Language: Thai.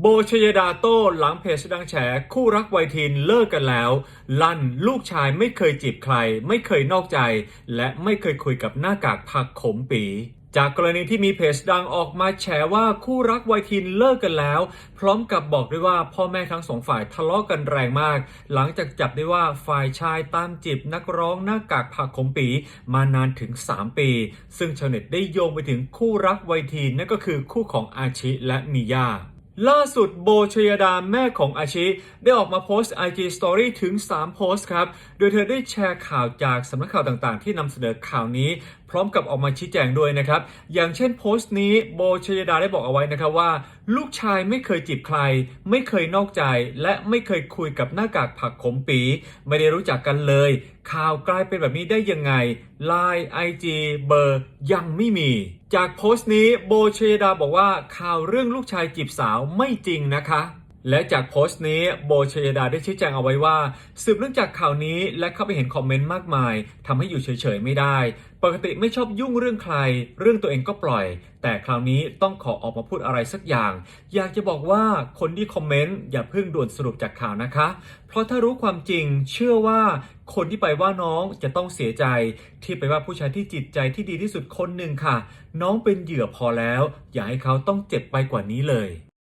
โบชยดาโต้หลังเพจดังแฉ คู่รักวัยทีนเลิกกันแล้ว ลั่นลูกชายไม่เคยจีบใคร ไม่เคยนอกใจ และไม่เคยคุยกับหน้ากากผักขมปีจากกรณีที่มีเพจดังออกมาแฉว่าคู่รักวัยทีนเลิกกันแล้ว พร้อมกับบอกด้วยว่าพ่อแม่ทั้งสองฝ่ายทะเลาะกันแรงมาก หลังจากจับได้ว่าฝ่ายชายตามจีบนักร้องหน้ากากผักขมปีมานานถึง 3 ปี ซึ่งชาวเน็ตได้โยงไปถึงคู่รักวัยทีนนั่นก็คือคู่ของอาชิและมิยา ล่าสุดโบชยดาแม่ของอาชิ ได้ออกมาโพสต์ IG Story ถึง 3 โพสต์ครับ โดยเธอได้แชร์ข่าวจากสำนักข่าวต่างๆ ที่นำเสนอข่าวนี้ พร้อมกับออกมาชี้แจงด้วยนะครับ อย่างเช่นโพสต์นี้โบชยดาได้บอกเอาไว้นะครับว่า ลูกชายไม่เคยจีบใคร ไม่เคยนอกใจ และไม่เคยคุยกับหน้ากากผักขมปี ไม่ได้รู้จักกันเลย ข่าวกลายเป็นแบบนี้ได้ยังไงไลน์ไอจีเบอร์ยังไม่มี จากโพสต์นี้โบเชยดาบอกว่าข่าวเรื่องลูกชายจีบสาวไม่จริงนะคะ และจากโพสต์นี้โบชยดาได้ชี้แจงเอาไว้ว่าสืบเนื่องจากข่าวนี้และเข้าไปเห็นคอมเมนต์มากมายทำให้อยู่เฉยๆไม่ได้ ปกติไม่ชอบยุ่งเรื่องใคร เรื่องตัวเองก็ปล่อย แต่คราวนี้ต้องขอออกมาพูดอะไรสักอย่าง อยากจะบอกว่าคนที่คอมเมนต์อย่าเพิ่งด่วนสรุปจากข่าวนะคะ เพราะถ้ารู้ความจริงเชื่อว่าคนที่ไปว่าน้องจะต้องเสียใจ ที่ไปว่าผู้ชายที่จิตใจที่ดีที่สุดคนหนึ่งค่ะ น้องเป็นเหยื่อพอแล้ว อย่าให้เขาต้องเจ็บไปกว่านี้เลย